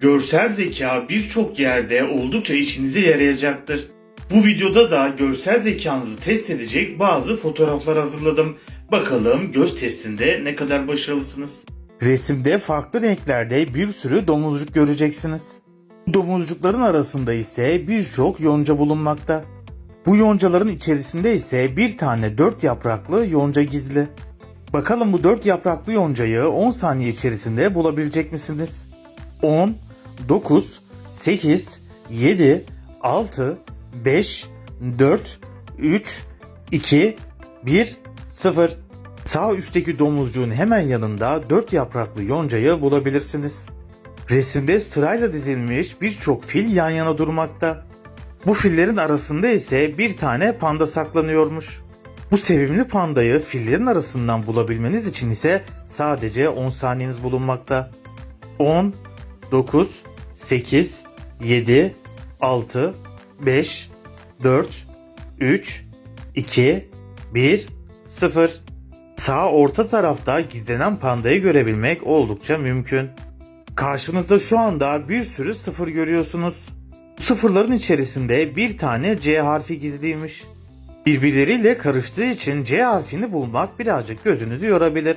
Görsel zeka birçok yerde oldukça işinize yarayacaktır. Bu videoda da görsel zekanızı test edecek bazı fotoğraflar hazırladım. Bakalım göz testinde ne kadar başarılısınız. Resimde farklı renklerde bir sürü domuzcuk göreceksiniz. Domuzcukların arasında ise birçok yonca bulunmakta. Bu yoncaların içerisinde ise bir tane dört yapraklı yonca gizli. Bakalım bu dört yapraklı yoncayı 10 saniye içerisinde bulabilecek misiniz? 10, 9, 8, 7, 6, 5, 4, 3, 2, 1, 0. Sağ üstteki domuzcuğun hemen yanında dört yapraklı yoncayı bulabilirsiniz. Resimde sırayla dizilmiş birçok fil yan yana durmakta. Bu fillerin arasında ise bir tane panda saklanıyormuş. Bu sevimli pandayı fillerin arasından bulabilmeniz için ise sadece 10 saniyeniz bulunmakta. 10, 9, 8, 7, 6, 5, 4, 3, 2, 1, 0. Sağ orta tarafta gizlenen pandayı görebilmek oldukça mümkün. Karşınızda şu anda bir sürü sıfır görüyorsunuz. Bu sıfırların içerisinde bir tane C harfi gizliymiş. Birbirleriyle karıştığı için C harfini bulmak birazcık gözünüzü yorabilir.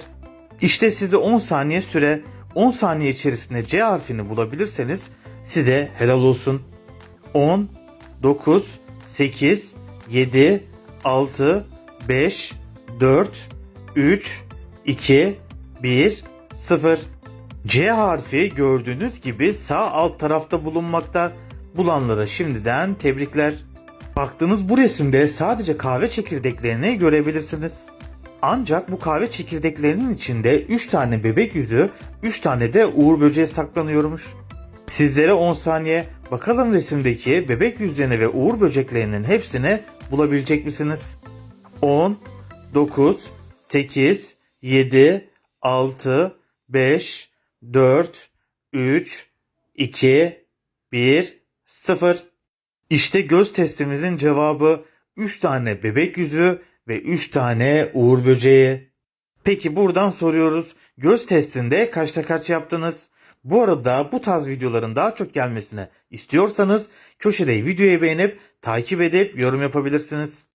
İşte size 10 saniye süre, 10 saniye içerisinde C harfini bulabilirseniz size helal olsun. 10, 9, 8, 7, 6, 5, 4, 3, 2, 1, 0. C harfi gördüğünüz gibi sağ alt tarafta bulunmakta. Bulanlara şimdiden tebrikler. Baktığınız bu resimde sadece kahve çekirdeklerini görebilirsiniz. Ancak bu kahve çekirdeklerinin içinde 3 tane bebek yüzü, 3 tane de uğur böceği saklanıyormuş. Sizlere 10 saniye bakalım resimdeki bebek yüzlerini ve uğur böceklerinin hepsini bulabilecek misiniz? 10, 9, 8, 7, 6, 5, 4, 3, 2, 1, 0. İşte göz testimizin cevabı 3 tane bebek yüzü ve 3 tane uğur böceği. Peki buradan soruyoruz. Göz testinde kaçta kaç yaptınız? Bu arada bu tarz videoların daha çok gelmesini istiyorsanız köşede videoyu beğenip takip edip yorum yapabilirsiniz.